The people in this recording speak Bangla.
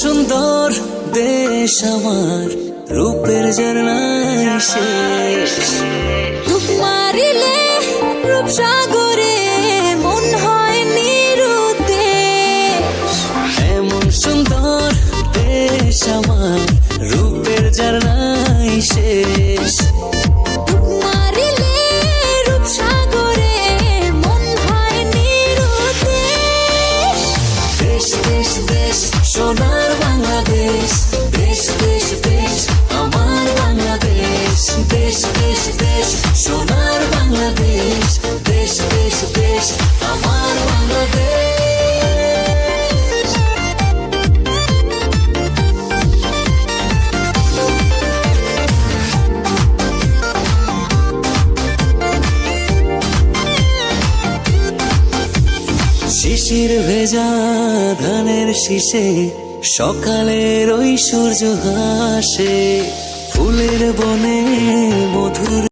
সুন্দর দেশ আমার, রূপের ঝর্ণায় শেষ রূপ মারিলে রূপসাগরে মন হয় নিরুদ্দেশ। এমন সুন্দর দেশ আমার, রূপের ঝর্ণায় শেষ দেশ দেশ সোনার বাংলাদেশ। শিশির ভেজা ধানের শীষে সকালের ওই সূর্য হাসে ফুলের বনে মধুর